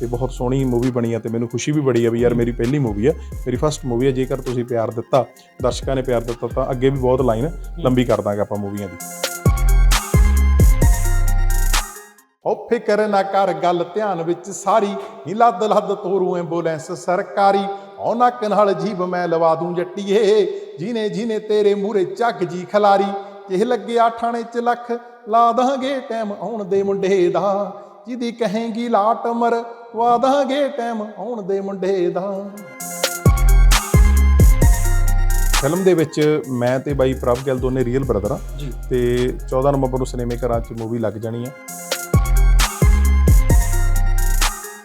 ਤੇ ਬਹੁਤ ਸੋਹਣੀ ਮੂਵੀ ਬਣੀ ਆ ਤੇ ਮੈਨੂੰ ਖੁਸ਼ੀ ਵੀ ਬੜੀ ਆ ਵੀ ਯਾਰ ਮੇਰੀ ਪਹਿਲੀ ਮੂਵੀ ਆ। ਮੇਰੀ ਫਸਟ ਮੂਵੀ ਆ, ਜੇਕਰ ਤੁਸੀਂ ਪਿਆਰ ਦਿੱਤਾ, ਦਰਸ਼ਕਾਂ ਨੇ ਪਿਆਰ ਦਿੱਤਾ, ਤਾਂ ਅੱਗੇ ਵੀ ਬਹੁਤ ਲਾਈਨ ਲੰਬੀ ਕਰ ਦਾਂਗੇ ਆਪਾਂ ਮੂਵੀਆਂ ਦੀ। ਓ ਫਿਕਰ ਨਾ ਕਰ ਗੱਲ ਧਿਆਨ ਵਿੱਚ ਸਾਰੀ, ਨੀ ਲੱਦ ਲੱਦ ਤੋਰੂ ਐਂਬੂਲੈਂਸ ਸਰਕਾਰੀ। ਓ ਨੱਕ ਨਾਲ ਜੀਬ ਮੈਂ ਲਵਾ ਦੂੰ ਜੱਟੀਏ, ਜਿਨੇ ਜਿਨੇ ਤੇਰੇ ਮੂਰੇ ਚੱਕ ਜੀ ਖਲਾਰੀ। ਇਹ ਲੱਗਿਆ ਠਾਣੇ ਚ ਲੱਖ, ਲਾ ਦਾਂਗੇ ਟਾਈਮ ਆਉਣ ਦੇ ਮੁੰਡੇ ਦਾ। ਜਿਹਦੀ ਕਹੇਂਗੀ ਲਾਟ ਮਰ ਵਾ ਦਾਂਗੇ ਟਾਈਮ ਆਉਣ ਦੇ ਮੁੰਡੇ ਦਾ। ਫਿਲਮ ਦੇ ਵਿੱਚ ਮੈਂ ਤੇ ਬਾਈ ਪ੍ਰਭ ਗਿੱਲ ਦੋਨੇ ਰੀਅਲ ਬ੍ਰਦਰ ਆ ਜੀ। ਤੇ 14 ਨਵੰਬਰ ਨੂੰ ਸਿਨੇਮੇ ਘਰਾਂ 'ਚ ਮੂਵੀ ਲੱਗ ਜਾਣੀ ਆ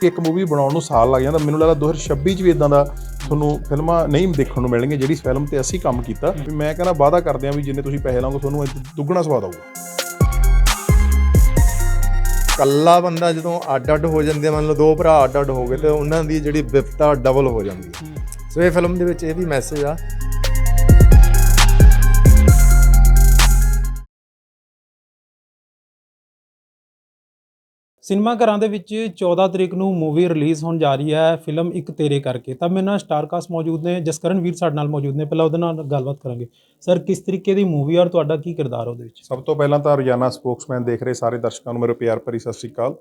ਇੱਕ ਮੂਵੀ ਬਣਾਉਣ ਨੂੰ ਸਾਲ ਲੱਗ ਜਾਂਦਾ। ਮੈਨੂੰ ਲੱਗਦਾ 2026 ਚ ਵੀ ਇਦਾਂ ਦਾ ਤੁਹਾਨੂੰ ਫਿਲਮਾਂ ਨਹੀਂ ਦੇਖਣ ਨੂੰ ਮਿਲਣਗੀਆਂ। ਜਿਹੜੀ ਫਿਲਮ ਤੇ ਅਸੀਂ ਕੰਮ ਕੀਤਾ। ਵੀ ਮੈਂ ਕਹਿੰਦਾ ਵਾਅਦਾ ਕਰਦੇ ਆ ਵੀ ਜਿੰਨੇ ਤੁਸੀਂ ਪੈਸੇ ਲਾਓਗੇ ਤੁਹਾਨੂੰ ਇਹ ਦੁੱਗਣਾ ਸਵਾਦ ਆਊਗਾ। ਕੱਲਾ ਬੰਦਾ ਜਦੋਂ ਅੱਡ ਅੱਡ ਹੋ ਜਾਂਦੇ ਮੰਨ ਲਓ ਦੋ ਭਰਾ ਅੱਡ ਅੱਡ ਹੋ ਗਏ ਤੇ ਉਹਨਾਂ ਦੀ ਜਿਹੜੀ ਵਿਪਤਾ ਡਬਲ ਹੋ ਜਾਂਦੀ ਸੋ ਇਹ ਫਿਲਮ ਦੇ ਵਿੱਚ ਇਹ ਵੀ ਮੈਸੇਜ ਆ। ਸਿਨੇਮਾ ਘਰਾਂ ਦੇ ਵਿੱਚ 14 ਤਰੀਕ ਨੂੰ ਮੂਵੀ ਰਿਲੀਜ਼ ਹੋਣ ਜਾ ਰਹੀ ਹੈ, ਫਿਲਮ ਇੱਕ ਤੇਰੇ ਕਰਕੇ। ਤਾਂ ਮੇਰੇ ਨਾਲ ਸਟਾਰਕਾਸਟ ਮੌਜੂਦ ਨੇ, ਜਸਕਰਨ ਵੀਰ ਸਾਡੇ ਨਾਲ ਮੌਜੂਦ ਨੇ, ਪਹਿਲਾਂ ਉਹਦੇ ਨਾਲ ਗੱਲਬਾਤ ਕਰਾਂਗੇ। ਸਰ, ਕਿਸ ਤਰੀਕੇ ਦੀ ਮੂਵੀ ਔਰ ਤੁਹਾਡਾ ਕੀ ਕਿਰਦਾਰ ਉਹਦੇ ਵਿੱਚ? ਸਭ ਤੋਂ ਪਹਿਲਾਂ ਤਾਂ ਰੋਜ਼ਾਨਾ ਸਪੋਕਸਮੈਨ ਦੇਖ ਰਹੇ ਸਾਰੇ ਦਰਸ਼ਕਾਂ ਨੂੰ ਮੇਰੇ ਪਿਆਰ ਭਰੀ ਸਤਿ ਸ਼੍ਰੀ ਅਕਾਲ।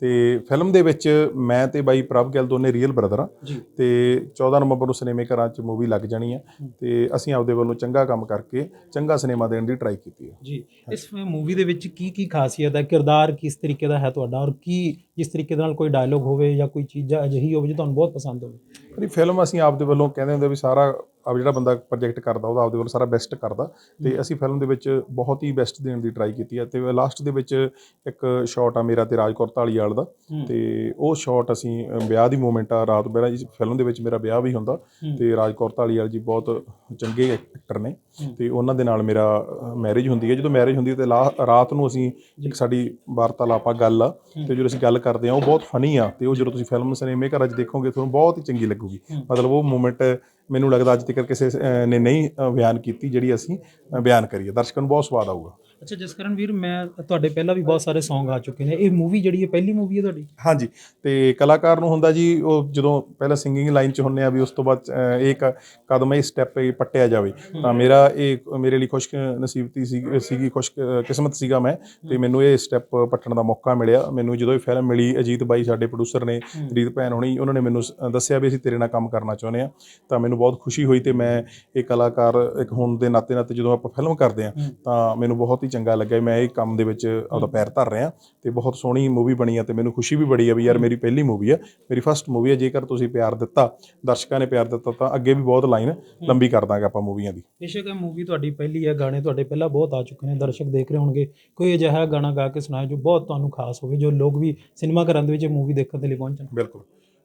ਤੇ ਫਿਲਮ ਦੇ ਵਿੱਚ ਮੈਂ ਤੇ ਬਾਈ ਪ੍ਰਭ ਗਿੱਲ ਦੋਨੇ ਰੀਅਲ ਬ੍ਰਦਰ ਆ ਤੇ 14 ਨਵੰਬਰ ਨੂੰ ਸਿਨੇਮੇ ਘਰਾਂ 'ਚ ਮੂਵੀ ਲੱਗ ਜਾਣੀ ਆ। ਤੇ ਅਸੀਂ ਆਪਦੇ ਵੱਲੋਂ ਚੰਗਾ ਕੰਮ ਕਰਕੇ ਚੰਗਾ ਸਿਨੇਮਾ ਦੇਣ ਦੀ ਟਰਾਈ ਕੀਤੀ ਹੈ ਜੀ। ਇਸ ਮੂਵੀ ਦੇ ਵਿੱਚ ਕੀ ਕੀ ਖਾਸੀਅਤ ਹੈ? ਕਿਰਦਾਰ ਕਿਸ ਤਰੀਕੇ ਦਾ ਹੈ ਤੁਹਾਡਾ? ਔਰ ਕੀ ਜਿਸ ਤਰੀਕੇ ਦੇ ਨਾਲ ਕੋਈ ਡਾਇਲੋਗ ਹੋਵੇ ਜਾਂ ਕੋਈ ਚੀਜ਼ ਅਜਿਹੀ ਹੋਵੇ ਜੋ ਤੁਹਾਨੂੰ ਬਹੁਤ ਪਸੰਦ ਹੋਵੇ? ਜਿਹੜੀ ਫਿਲਮ ਅਸੀਂ ਆਪਦੇ ਵੱਲੋਂ ਕਹਿੰਦੇ ਹੁੰਦੇ ਵੀ ਸਾਰਾ ਆਪ ਜਿਹੜਾ ਬੰਦਾ ਪ੍ਰੋਜੈਕਟ ਕਰਦਾ ਉਹਦਾ ਆਪਦੇ ਵੱਲੋਂ ਸਾਰਾ ਬੈਸਟ ਕਰਦਾ। ਤੇ ਅਸੀਂ ਫਿਲਮ ਦੇ ਵਿੱਚ ਬਹੁਤ ਹੀ ਬੈਸਟ ਦੇਣ ਦੀ ਟਰਾਈ ਕੀਤੀ ਹੈ ਤੇ ਲਾਸਟ ਦੇ ਵਿੱਚ ਇੱਕ ਸ਼ਾਟ ਆ ਮੇਰਾ ਤੇ ਰਾਜਕੌਰ ਢਾਲੀਵਾਲ ਦਾ। ਤੇ ਉਹ ਸ਼ਾਟ ਅਸੀਂ ਵਿਆਹ ਦੀ ਮੂਮੈਂਟ ਆ ਰਾਤ ਇਸ ਫਿਲਮ ਦੇ ਵਿੱਚ ਮੇਰਾ ਵਿਆਹ ਵੀ ਹੁੰਦਾ। ਤੇ ਰਾਜਕੌਰ ਢਾਲੀਵਾਲ ਜੀ ਬਹੁਤ ਚੰਗੇ ਐਕਟਰ ਨੇ। ਤੇ ਉਹਨਾਂ ਦੇ ਨਾਲ ਮੇਰਾ ਮੈਰਿਜ ਹੁੰਦੀ ਹੈ। ਜਦੋਂ ਮੈਰਿਜ ਹੁੰਦੀ ਹੈ ਤੇ ਰਾਤ ਨੂੰ ਅਸੀਂ ਇੱਕ ਸਾਡੀ ਵਾਰਤਾਲਾਪ ਆ ਗੱਲ ਆ। ਤੇ ਜਦੋਂ ਅਸੀਂ ਗੱਲ ਕਰਦੇ ਆ ਉਹ ਬਹੁਤ ਫਨੀ ਆ। ਤੇ ਉਹ ਜਦੋਂ ਤੁਸੀਂ ਫਿਲਮ ਸਿਨੇਮੇ ਘਰਾਂ 'ਚ ਦੇਖੋਗੇ ਤੁਹਾਨੂੰ ਬਹੁਤ ਹੀ ਚੰਗੀ ਲੱਗੂਗੀ। ਮਤਲਬ ਉਹ ਮੂਮੈਂਟ ਮੈਨੂੰ ਲੱਗਦਾ ਅੱਜ ਤੱਕ ਕਿਸੇ ਨੇ ਨਹੀਂ ਬਿਆਨ ਕੀਤੀ ਜਿਹੜੀ ਅਸੀਂ ਬਿਆਨ ਕਰੀਏ। ਦਰਸ਼ਕਾਂ ਨੂੰ ਬਹੁਤ ਸਵਾਦ ਆਊਗਾ। ਅੱਛਾ ਜਸਕਰਨ ਵੀਰ ਮੈਂ ਤੁਹਾਡੇ ਪਹਿਲਾਂ ਵੀ ਬਹੁਤ ਸਾਰੇ Song ਆ ਚੁੱਕੇ ਨੇ। ਇਹ ਮੂਵੀ ਜਿਹੜੀ ਹੈ ਪਹਿਲੀ ਮੂਵੀ ਹੈ ਤੁਹਾਡੀ? ਹਾਂਜੀ। ਤੇ ਕਲਾਕਾਰ ਨੂੰ ਹੁੰਦਾ ਜੀ ਉਹ ਜਦੋਂ ਪਹਿਲਾਂ ਸਿੰਗਿੰਗ ਲਾਈਨ 'ਚ ਹੁੰਨੇ ਆ ਵੀ ਉਸ ਤੋਂ ਬਾਅਦ ਅ, ਇਹ ਕ- ਕਦਮ ਇਹ ਸਟੈਪ ਪੱਟਿਆ ਜਾਵੇ ਤਾਂ ਮੇਰਾ ਇਹ ਮੇਰੇ ਲਈ ਖੁਸ਼ ਨਸੀਬਤੀ ਸੀ ਸੀਗੀ ਖੁਸ਼ ਕਿਸਮਤ ਸੀਗਾ ਮੈਂ ਤੇ ਮੈਨੂੰ ਇਹ ਸਟੈਪ ਪੱਟਣ ਦਾ ਮੌਕਾ ਮਿਲਿਆ। ਮੈਨੂੰ ਜਦੋਂ ਇਹ ਫਿਲਮ ਮਿਲੀ ਅਜੀਤ ਬਾਈ ਸਾਡੇ ਪ੍ਰੋਡਿਊਸਰ ਨੇ ਰੀਤ ਭੈਣ ਹੋਣੀ ਉਹਨਾਂ ਨੇ ਮੈਨੂੰ ਦੱਸਿਆ ਵੀ ਅਸੀਂ ਤੇਰੇ ਨਾਲ ਕੰਮ ਕਰਨਾ ਚਾਹੁੰਦੇ ਆ ਤਾਂ ਮੈਨੂੰ ਬਹੁਤ ਖੁਸ਼ੀ ਹੋਈ ਤੇ ਮੈਂ ਇਹ ਕਲਾਕਾਰ ਇੱਕ ਹੋਣ ਦੇ ਨਾਤੇ ਨਾਤੇ ਜਦੋਂ ਆਪਾਂ ਫਿਲਮ ਕਰਦੇ ਆ ਤਾਂ ਮੈਨੂੰ ਬਹੁਤ ਹੀ ਚੰਗਾ ਲੱਗਿਆ। ਮੈਂ ਇਹ ਕੰਮ ਦੇ ਵਿੱਚ ਆਪਦਾ ਪੈਰ ਧਰ ਰਿਹਾ ਤੇ ਬਹੁਤ ਸੋਹਣੀ ਮੂਵੀ ਬਣੀ ਆ ਤੇ ਮੈਨੂੰ ਖੁਸ਼ੀ ਵੀ ਬੜੀ ਆ ਵੀ ਯਾਰ ਮੇਰੀ ਪਹਿਲੀ ਮੂਵੀ ਆ ਮੇਰੀ ਫਰਸਟ ਮੂਵੀ ਆ। ਜੇਕਰ ਤੁਸੀਂ ਪਿਆਰ ਦਿੱਤਾ ਦਰਸ਼ਕਾਂ ਨੇ ਪਿਆਰ ਦਿੱਤਾ ਤਾਂ ਅੱਗੇ ਵੀ ਬਹੁਤ ਲਾਈਨ ਲੰਬੀ ਕਰ ਦਾਂਗੇ ਆਪਾਂ ਮੂਵੀਆਂ ਦੀ। ਬੇਸ਼ੱਕ ਇਹ ਮੂਵੀ ਤੁਹਾਡੀ ਪਹਿਲੀ ਹੈ ਗਾਣੇ ਤੁਹਾਡੇ ਪਹਿਲਾਂ ਬਹੁਤ ਆ ਚੁੱਕੇ ਨੇ ਦਰਸ਼ਕ ਦੇਖ ਰਹੇ ਹੋਣਗੇ। ਕੋਈ ਅਜਿਹਾ ਗਾਣਾ ਗਾ ਕੇ ਸੁਣਾਏ ਜੋ ਬਹੁਤ ਤੁਹਾਨੂੰ ਖਾਸ ਹੋਵੇ ਜੋ ਲੋਕ ਵੀ ਸਿਨੇਮਾ ਘਰਾਂ ਦੇ ਵਿੱਚ ਮੂਵੀ ਦੇਖਣ ਦੇ ਲਈ ਪਹੁੰਚਣ? ਬਿਲਕੁਲ।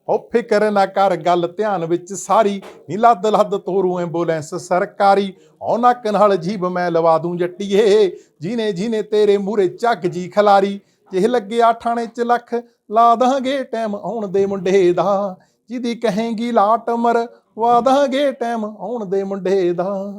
ਉਹ ਫਿਕਰ ਨਾ ਕਰ, ਗੱਲ ਧਿਆਨ ਵਿੱਚ ਸਾਰੀ। ਨੀ ਲੱਦ ਲੱਦ ਤੋਰੂ ਐਂਬੂਲੈਂਸ ਸਰਕਾਰੀ। ਓ ਨੱਕ ਨਾਲ ਜੀਬ ਮੈਂ ਲਵਾ ਦੂੰ ਜੱਟੀਏ। ਜਿਨੇ ਜਿਨੇ ਤੇਰੇ ਮੂਰੇ ਚੱਕ ਜੀ ਖਲਾਰੀ। ਇਹ ਲੱਗਿਆ ਠਾਣੇ ਚ ਲੱਖ, ਲਾ ਦਾਂਗੇ ਟਾਈਮ ਆਉਣ ਦੇ ਮੁੰਡੇ ਦਾ। ਜਿਹਦੀ ਕਹੇਗੀ ਲਾਟ ਮਰ, ਵਾ ਦਾਂਗੇ ਟਾਈਮ ਆਉਣ ਦੇ ਮੁੰਡੇ ਦਾ।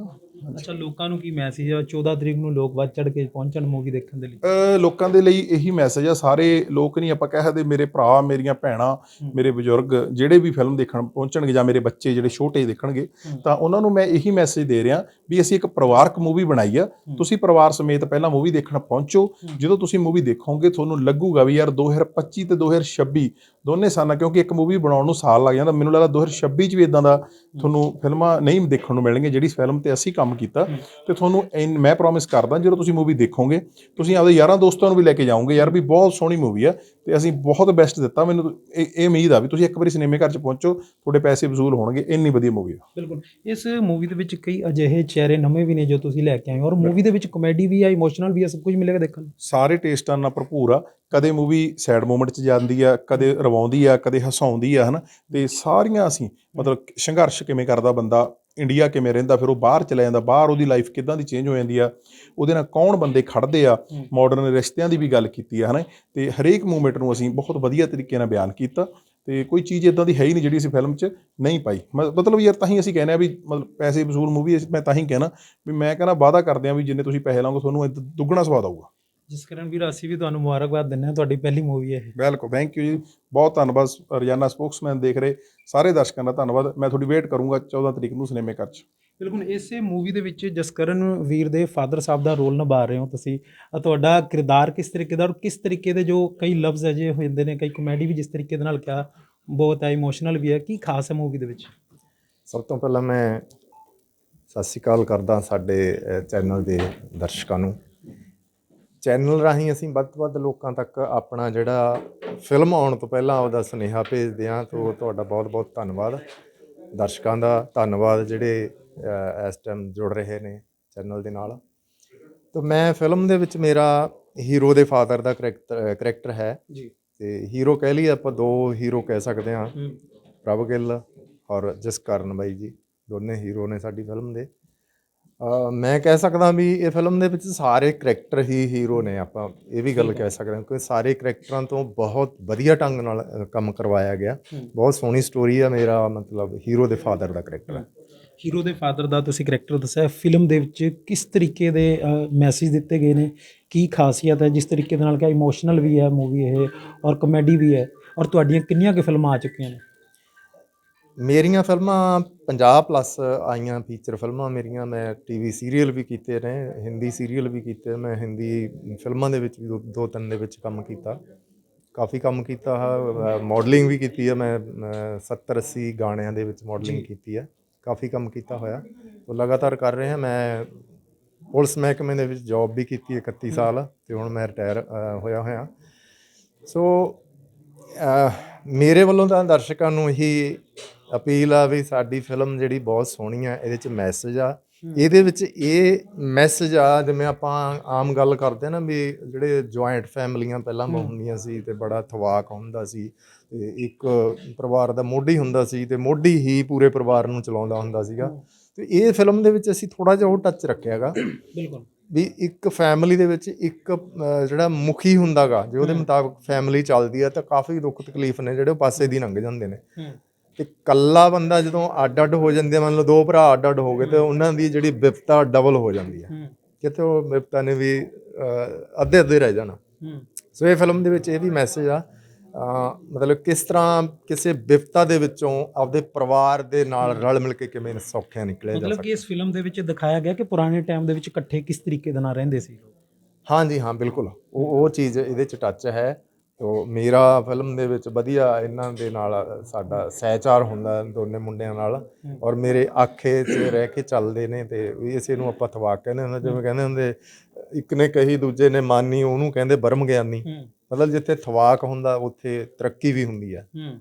ਅੱਛਾ ਲੋਕਾਂ ਨੂੰ ਕੀ ਮੈਸੇਜ ਹੈ 14 ਤਰੀਕ ਨੂੰ ਲੋਕ ਵੱਧ ਚੜ ਕੇ ਪਹੁੰਚਣ ਮੂਵੀ ਦੇਖਣ ਦੇ ਲਈ। ਲੋਕਾਂ ਦੇ ਲਈ ਇਹੀ ਮੈਸੇਜ ਆ। ਸਾਰੇ ਲੋਕ ਨਹੀਂ ਆਪਾਂ ਕਹਿ ਸਕਦੇ ਮੇਰੇ ਭਰਾ ਮੇਰੀਆਂ ਭੈਣਾਂ ਮੇਰੇ ਬਜ਼ੁਰਗ ਜਿਹੜੇ ਵੀ ਫਿਲਮ ਦੇਖਣ ਪਹੁੰਚਣਗੇ ਜਾਂ ਮੇਰੇ ਬੱਚੇ ਜਿਹੜੇ ਛੋਟੇ ਦੇਖਣਗੇ ਤਾਂ ਉਹਨਾਂ ਨੂੰ ਮੈਂ ਇਹੀ ਮੈਸੇਜ ਦੇ ਰਿਹਾ ਵੀ ਅਸੀਂ ਇੱਕ ਪਰਿਵਾਰਕ ਮੂਵੀ ਬਣਾਈ ਆ। ਤੁਸੀਂ ਪਰਿਵਾਰ ਸਮੇਤ ਪਹਿਲਾਂ ਮੂਵੀ ਦੇਖਣ ਪਹੁੰਚੋ। ਜਦੋਂ ਤੁਸੀਂ ਮੂਵੀ ਦੇਖੋਗੇ ਤੁਹਾਨੂੰ ਲੱਗੂਗਾ ਵੀ ਯਾਰ 2025 ਤੇ 2026 ਦੋਨੇ ਸਾਲਾਂ ਕਿਉਂਕਿ ਇੱਕ ਮੂਵੀ ਬਣਾਉਣ ਨੂੰ ਸਾਲ ਲੱਗ ਜਾਂਦਾ। ਮੈਨੂੰ ਲੱਗਦਾ 2026 ਚ ਵੀ ਇਦਾਂ ਦਾ ਤੁਹਾਨੂੰ ਫਿਲਮਾਂ ਨਹੀਂ ਦੇਖਣ ਨੂੰ ਮਿਲਣਗੀਆਂ ਜਿਹੜੀ ਫਿਲਮ ਤੇ ਅਸੀਂ ਕੰਮ ਕੀਤਾ। ਤੇ ਤੁਹਾਨੂੰ ਇੰਨ- ਮੈਂ ਪ੍ਰੋਮਿਸ ਕਰਦਾ ਜਦੋਂ ਤੁਸੀਂ ਮੂਵੀ ਦੇਖੋਗੇ ਤੁਸੀਂ ਆਪਦੇ ਯਾਰਾਂ ਦੋਸਤਾਂ ਨੂੰ ਵੀ ਲੈ ਕੇ ਜਾਓਗੇ ਯਾਰ ਵੀ ਬਹੁਤ ਸੋਹਣੀ ਮੂਵੀ ਆ ਤੇ ਅਸੀਂ ਬਹੁਤ ਬੈਸਟ ਦਿੱਤਾ ਮੈਨੂੰ ਇਹ ਇਹ ਉਮੀਦ ਆ ਵੀ ਤੁਸੀਂ ਇੱਕ ਵਾਰੀ ਸਿਨੇਮੇ ਘਰ ਚ ਪਹੁੰਚੋ ਤੁਹਾਡੇ ਪੈਸੇ ਵਸੂਲ ਹੋਣਗੇ ਇੰਨੀ ਵਧੀਆ ਮੂਵੀ ਆ। ਬਿਲਕੁਲ। ਇਸ ਮੂਵੀ ਦੇ ਵਿੱਚ ਕਈ ਅਜਿਹੇ ਚਿਹਰੇ ਨਵੇਂ ਵੀ ਨੇ ਜੋ ਤੁਸੀਂ ਲੈ ਕੇ ਆਏ ਹੋ ਔਰ ਮੂਵੀ ਦੇ ਵਿੱਚ ਕਮੇਡੀ ਵੀ ਹੈ ਇਮੋਸ਼ਨਲ ਵੀ ਹੈ ਸਭ ਕੁਝ ਮਿਲੇਗਾ ਦੇਖਣ ਨੂੰ। ਸਾਰੇ ਟੇਸਟਾਂ ਨਾਲ ਭਰਪੂਰ ਆ। ਕਦੇ ਮੂਵੀ ਸੈਡ ਮੂਮੈਂਟ 'ਚ ਜਾਂਦੀ ਆ ਕਦੇ ਰਵਾਉਂਦੀ ਆ ਕਦੇ ਹਸਾਉਂਦੀ ਆ ਹਨਾ? ਤੇ ਸਾਰੀਆਂ ਅਸੀਂ ਮਤਲਬ ਸੰਘਰਸ਼ ਕਿਵੇਂ ਕਰਦਾ ਬੰਦਾ ਇੰਡੀਆ ਕਿਵੇਂ ਰਹਿੰਦਾ ਫਿਰ ਉਹ ਬਾਹਰ ਚਲਾ ਜਾਂਦਾ ਬਾਹਰ ਉਹਦੀ ਲਾਈਫ ਕਿੱਦਾਂ ਦੀ ਚੇਂਜ ਹੋ ਜਾਂਦੀ ਆ ਉਹਦੇ ਨਾਲ ਕੌਣ ਬੰਦੇ ਖੜਦੇ ਆ ਮਾਡਰਨ ਰਿਸ਼ਤਿਆਂ ਦੀ ਵੀ ਗੱਲ ਕੀਤੀ ਆ ਹਨਾ? ਤੇ ਹਰੇਕ ਮੂਮੈਂਟ ਨੂੰ ਅਸੀਂ ਬਹੁਤ ਵਧੀਆ ਤਰੀਕੇ ਨਾਲ ਬਿਆਨ ਕੀਤਾ ਤੇ ਕੋਈ ਚੀਜ਼ ਇਦਾਂ ਦੀ ਹੈ ਹੀ ਨਹੀਂ ਜਿਹੜੀ ਅਸੀਂ ਫਿਲਮ 'ਚ ਨਹੀਂ ਪਾਈ। ਮਤਲਬ ਯਾਰ ਤਾਂ ਹੀ ਅਸੀਂ ਕਹਿੰਦੇ ਆ ਵੀ ਮਤਲਬ ਪੈਸੇ ਵਸੂਲ ਮੂਵੀ ਮੈਂ ਤਾਂ ਹੀ ਕਹਿਣਾ ਵੀ ਮੈਂ ਕਹਿੰਦਾ ਵਾਅਦਾ ਕਰਦੇ ਆ ਵੀ ਜਿੰਨੇ ਤੁਸੀਂ ਪੈਸੇ ਲਾਓਗੇ ਤੁਹਾਨੂੰ ਦੁੱਗਣਾ ਸਵਾਦ ਆਊਗਾ। ਜਸਕਰਨ ਵੀਰ ਅਸੀਂ ਵੀ ਤੁਹਾਨੂੰ ਮੁਬਾਰਕਬਾਦ ਦਿੰਦੇ ਹਾਂ ਤੁਹਾਡੀ ਪਹਿਲੀ ਮੂਵੀ ਹੈ ਇਹ। ਵੈਲਕਮ ਥੈਂਕ ਯੂ ਜੀ। ਬਹੁਤ ਧੰਨਵਾਦ ਰੋਜ਼ਾਨਾ ਸਪੋਕਸਮੈਨ ਦੇਖ ਰਹੇ ਸਾਰੇ ਦਰਸ਼ਕਾਂ ਦਾ ਧੰਨਵਾਦ। ਮੈਂ ਤੁਹਾਡੀ ਵੇਟ ਕਰੂੰਗਾ 14 ਤਰੀਕ ਨੂੰ ਸਿਨੇਮੇ ਘਰ 'ਚ। ਬਿਲਕੁਲ ਇਸੇ ਮੂਵੀ ਦੇ ਵਿੱਚ ਜਸਕਰਨ ਵੀਰ ਦੇ ਫਾਦਰ ਸਾਹਿਬ ਦਾ ਰੋਲ ਨਿਭਾ ਰਹੇ ਹੋ ਤੁਸੀਂ ਤੁਹਾਡਾ ਕਿਰਦਾਰ ਕਿਸ ਤਰੀਕੇ ਦਾ ਔਰ ਕਿਸ ਤਰੀਕੇ ਦੇ ਜੋ ਕਈ ਲਫ਼ਜ਼ ਅਜੇ ਹੋ ਜਾਂਦੇ ਨੇ ਕਈ ਕਮੇਡੀ ਵੀ ਜਿਸ ਤਰੀਕੇ ਦੇ ਨਾਲ ਕਿਹਾ ਬਹੁਤ ਹੈ ਇਮੋਸ਼ਨਲ ਵੀ ਹੈ ਕੀ ਖਾਸ ਹੈ ਮੂਵੀ ਦੇ ਵਿੱਚ? ਸਭ ਤੋਂ ਪਹਿਲਾਂ ਮੈਂ ਸਤਿ ਸ਼੍ਰੀ ਅਕਾਲ ਕਰਦਾ ਸਾਡੇ ਚੈਨਲ ਦੇ ਦਰਸ਼ਕਾਂ ਨੂੰ। ਚੈਨਲ ਰਾਹੀਂ ਅਸੀਂ ਵੱਧ ਤੋਂ ਵੱਧ ਲੋਕਾਂ ਤੱਕ ਆਪਣਾ ਜਿਹੜਾ ਫਿਲਮ ਆਉਣ ਤੋਂ ਪਹਿਲਾਂ ਉਹਦਾ ਸੁਨੇਹਾ ਭੇਜਦੇ ਹਾਂ ਤੋਂ ਤੁਹਾਡਾ ਬਹੁਤ-ਬਹੁਤ ਧੰਨਵਾਦ। ਦਰਸ਼ਕਾਂ ਦਾ ਧੰਨਵਾਦ ਜਿਹੜੇ ਇਸ ਟਾਈਮ ਜੁੜ ਰਹੇ ਨੇ ਚੈਨਲ ਦੇ ਨਾਲ। ਤੋਂ ਮੈਂ ਫਿਲਮ ਦੇ ਵਿੱਚ ਮੇਰਾ ਹੀਰੋ ਦੇ ਫਾਦਰ ਦਾ ਕਰੈਕਟਰ ਕਰੈਕਟਰ ਹੈ। ਜੀ। ਤੇ ਹੀਰੋ ਕਹਿ ਲਈਏ ਆਪਾਂ ਦੋ ਹੀਰੋ ਕਹਿ ਸਕਦੇ ਹਾਂ। ਪ੍ਰਭ ਗਿੱਲ ਔਰ ਜਸਕਰਨ ਬਾਈ ਜੀ ਦੋਨੇ ਹੀਰੋ ਨੇ ਸਾਡੀ ਫਿਲਮ ਦੇ। ਮੈਂ ਕਹਿ ਸਕਦਾ ਵੀ ਇਹ ਫਿਲਮ ਦੇ ਵਿੱਚ ਸਾਰੇ ਕਰੈਕਟਰ ਹੀ ਹੀਰੋ ਨੇ ਆਪਾਂ ਇਹ ਵੀ ਗੱਲ ਕਹਿ ਸਕਦੇ ਹਾਂ ਕਿ ਸਾਰੇ ਕਰੈਕਟਰਾਂ ਤੋਂ ਬਹੁਤ ਵਧੀਆ ਢੰਗ ਨਾਲ ਕੰਮ ਕਰਵਾਇਆ ਗਿਆ। ਬਹੁਤ ਸੋਹਣੀ ਸਟੋਰੀ ਆ ਮੇਰਾ ਮਤਲਬ ਹੀਰੋ ਦੇ ਫਾਦਰ ਦਾ ਕਰੈਕਟਰ ਹੈ। ਹੀਰੋ ਦੇ ਫਾਦਰ ਦਾ ਤੁਸੀਂ ਕਰੈਕਟਰ ਦੱਸਿਆ ਫਿਲਮ ਦੇ ਵਿੱਚ ਕਿਸ ਤਰੀਕੇ ਦੇ ਮੈਸੇਜ ਦਿੱਤੇ ਗਏ ਨੇ? ਕੀ ਖਾਸੀਅਤ ਹੈ? ਜਿਸ ਤਰੀਕੇ ਦੇ ਨਾਲ ਕਿ ਇਮੋਸ਼ਨਲ ਵੀ ਹੈ ਮੂਵੀ ਇਹ ਔਰ ਕਮੇਡੀ ਵੀ ਹੈ। ਔਰ ਤੁਹਾਡੀਆਂ ਕਿੰਨੀਆਂ ਕੁ ਫਿਲਮਾਂ ਆ ਚੁੱਕੀਆਂ ਨੇ? ਮੇਰੀਆਂ ਫਿਲਮਾਂ 50 ਪਲੱਸ ਆਈਆਂ ਫੀਚਰ ਫਿਲਮਾਂ ਮੇਰੀਆਂ ਮੈਂ ਟੀਵੀ ਸੀਰੀਅਲ ਵੀ ਕੀਤੇ ਨੇ ਹਿੰਦੀ ਸੀਰੀਅਲ ਵੀ ਕੀਤੇ ਮੈਂ ਹਿੰਦੀ ਫਿਲਮਾਂ ਦੇ ਵਿੱਚ ਵੀ ਦੋ- ਦੋ ਤਿੰਨ ਦੇ ਵਿੱਚ ਕੰਮ ਕੀਤਾ। ਕਾਫੀ ਕੰਮ ਕੀਤਾ ਮਾਡਲਿੰਗ ਵੀ ਕੀਤੀ ਹੈ ਮੈਂ 70 80 ਗਾਣਿਆਂ ਦੇ ਵਿੱਚ ਮਾਡਲਿੰਗ ਕੀਤੀ ਹੈ ਕਾਫੀ ਕੰਮ ਕੀਤਾ ਹੋਇਆ। ਤੋਂ ਲਗਾਤਾਰ ਕਰ ਰਹੇ ਹਾਂ ਮੈਂ ਪੁਲਿਸ ਮਹਿਕਮੇ ਦੇ ਵਿੱਚ ਜੌਬ ਵੀ ਕੀਤੀ ਹੈ। 31 ਸਾਲ ਤੇ ਹੁਣ ਮੈਂ ਰਿਟਾਇਰ ਹੋਇਆ ਹੋਇਆ। ਸੋ ਅਹ ਮੇਰੇ ਵੱਲੋਂ ਤਾਂ ਦਰਸ਼ਕਾਂ ਨੂੰ ਇਹੀ ਅਪੀਲ ਆ ਵੀ ਸਾਡੀ ਫਿਲਮ ਜਿਹੜੀ ਬਹੁਤ ਸੋਹਣੀ ਆ ਇਹਦੇ ਚ ਮੈਸੇਜ ਆ। ਇਹਦੇ ਵਿੱਚ ਇਹ ਮੈਸੇਜ ਆ ਜਿਵੇਂ ਆਪਾਂ ਆਮ ਗੱਲ ਕਰਦੇ ਨਾ ਵੀ ਜਿਹੜੇ ਜੁਆਇੰਟ ਫੈਮਲੀਆਂ ਪਹਿਲਾਂ ਹੁੰਦੀਆਂ ਸੀ ਤੇ ਬੜਾ ਥਵਾਕ ਹੁੰਦਾ ਸੀ ਤੇ ਇੱਕ ਪਰਿਵਾਰ ਦਾ ਮੋਢੀ ਹੁੰਦਾ ਸੀ ਤੇ ਮੋਢੀ ਹੀ ਪੂਰੇ ਪਰਿਵਾਰ ਨੂੰ ਚਲਾਉਂਦਾ ਹੁੰਦਾ ਸੀਗਾ। ਤੇ ਇਹ ਫਿਲਮ ਦੇ ਵਿੱਚ ਅਸੀਂ ਥੋੜਾ ਜਿਹਾ ਉਹ ਟੱਚ ਰੱਖਿਆਗਾ। ਬਿਲਕੁਲ। ਵੀ ਇੱਕ ਫੈਮਿਲੀ ਦੇ ਵਿੱਚ ਇੱਕ ਜਿਹੜਾ ਮੁਖੀ ਹੁੰਦਾਗਾ ਜੇ ਉਹਦੇ ਮੁਤਾਬਕ ਫੈਮਿਲੀ ਚੱਲਦੀ ਆ ਤਾਂ ਕਾਫੀ ਦੁੱਖ ਤਕਲੀਫ ਨੇ ਜਿਹੜੇ ਉਹ ਪਾਸੇ ਦੀ ਲੰਘ ਜਾਂਦੇ ਨੇ। ਤੇ ਕੱਲਾ ਬੰਦਾ ਜਦੋਂ ਅੱਡ-ਅੱਡ ਹੋ ਜਾਂਦੇ ਮੰਨ ਲਓ ਦੋ ਭਰਾ ਅੱਡ-ਅੱਡ ਹੋ ਗਏ ਤੇ ਉਹਨਾਂ ਦੀ ਜਿਹੜੀ ਵਿਪਤਾ ਡਬਲ ਹੋ ਜਾਂਦੀ ਆ। ਕਿਤੇ ਉਹ ਵਿਪਤਾ ਨੇ ਵੀ ਅੱਧੇ ਅੱਧੇ ਰਹਿ ਜਾਣਾ। ਸੋ ਇਹ ਫਿਲਮ ਦੇ ਵਿੱਚ ਇਹ ਵੀ ਮੈਸੇਜ ਆ ਮਤਲਬ ਕਿਸ ਤਰ੍ਹਾਂ ਕਿਸੇ ਵਿਪਤਾ ਦੇ ਵਿੱਚੋਂ ਆਪਦੇ ਪਰਿਵਾਰ ਦੇ ਨਾਲ ਰਲ ਮਿਲ ਕੇ ਕਿਵੇਂ ਸੌਖਿਆਂ ਨਿਕਲਿਆ ਜਾ ਮਤਲਬ ਕਿ ਇਸ ਫਿਲਮ ਦੇ ਵਿੱਚ ਦਿਖਾਇਆ ਗਿਆ ਕਿ ਪੁਰਾਣੇ ਟਾਈਮ ਦੇ ਵਿੱਚ ਇਕੱਠੇ ਕਿਸ ਤਰੀਕੇ ਦੇ ਨਾਲ ਰਹਿੰਦੇ ਸੀ ਲੋਕ? ਹਾਂਜੀ ਹਾਂ ਬਿਲਕੁਲ। ਉਹ ਉਹ ਚੀਜ਼ ਇਹਦੇ ਚ ਟੱਚ ਹੈ। ਤੋ ਮੇਰਾ ਫਿਲਮ ਦੇ ਵਿੱਚ ਵਧੀਆ ਇਹਨਾਂ ਦੇ ਨਾਲ ਸਾਡਾ ਸਹਿਚਾਰ ਹੁੰਦਾ ਦੋਨੇ ਮੁੰਡਿਆਂ ਨਾਲ। ਔਰ ਮੇਰੇ ਆਖੇ 'ਚ ਰਹਿ ਕੇ ਚੱਲਦੇ ਨੇ ਤੇ ਵੀ ਇਸੇ ਨੂੰ ਆਪਾਂ ਥਵਾਕ ਕਹਿੰਦੇ ਹੁੰਦੇ ਜਿਵੇਂ ਕਹਿੰਦੇ ਹੁੰਦੇ ਇੱਕ ਨੇ ਕਹੀ ਦੂਜੇ ਨੇ ਮਾਨੀ ਉਹਨੂੰ ਕਹਿੰਦੇ ਬਰਮ ਗਿਆਨੀ। ਮਤਲਬ ਜਿੱਥੇ ਥਵਾਕ ਹੁੰਦਾ ਉੱਥੇ ਤਰੱਕੀ ਵੀ ਹੁੰਦੀ ਹੂੰ।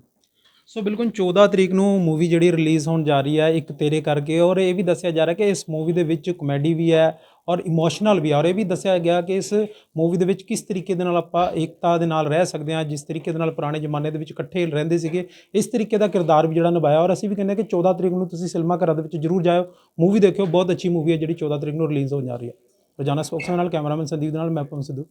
ਸੋ ਬਿਲਕੁਲ 14 ਤਰੀਕ ਨੂੰ ਮੂਵੀ ਜਿਹੜੀ ਰਿਲੀਜ਼ ਹੋਣ ਜਾ ਰਹੀ ਹੈ ਇੱਕ ਤੇਰੇ ਕਰਕੇ। ਔਰ ਇਹ ਵੀ ਦੱਸਿਆ ਜਾ ਰਿਹਾ ਕਿ ਇਸ ਮੂਵੀ ਦੇ ਵਿੱਚ ਕਮੇਡੀ ਵੀ ਹੈ ਔਰ ਇਮੋਸ਼ਨਲ ਵੀ ਔਰ ਇਹ ਵੀ ਦੱਸਿਆ ਗਿਆ ਕਿ ਇਸ ਮੂਵੀ ਦੇ ਵਿੱਚ ਕਿਸ ਤਰੀਕੇ ਦੇ ਨਾਲ ਆਪਾਂ ਏਕਤਾ ਦੇ ਨਾਲ ਰਹਿ ਸਕਦੇ ਹਾਂ, ਜਿਸ ਤਰੀਕੇ ਦੇ ਨਾਲ ਪੁਰਾਣੇ ਜ਼ਮਾਨੇ ਦੇ ਵਿੱਚ ਇਕੱਠੇ ਰਹਿੰਦੇ ਸੀਗੇ, ਇਸ ਤਰੀਕੇ ਦਾ ਕਿਰਦਾਰ ਵੀ ਜਿਹੜਾ ਨਿਭਾਇਆ। ਔਰ ਅਸੀਂ ਵੀ ਕਹਿੰਦੇ ਹਾਂ ਕਿ 14 ਤਰੀਕ ਨੂੰ ਤੁਸੀਂ ਸਿਨੇਮਾ ਘਰਾਂ ਦੇ ਵਿੱਚ ਜਰੂਰ ਜਾਇਓ। ਮੂਵੀ ਦੇਖਿਓ, ਬਹੁਤ ਅੱਛੀ ਮੂਵੀ ਹੈ ਜਿਹੜੀ 14 ਤਰੀਕ ਨੂੰ ਰਿਲੀਜ਼ ਹੋਣ ਜਾ ਰਹੀ ਹੈ। ਰੋਜ਼ਾਨਾ ਸਪੋਕਸਮੈਨ ਨਾਲ ਕੈਮਰਾਮੈਨ ਸੰਦੀਪ ਦੇ ਨਾਲ, ਮੈਂ ਪਵਨ ਸਿੱਧੂ।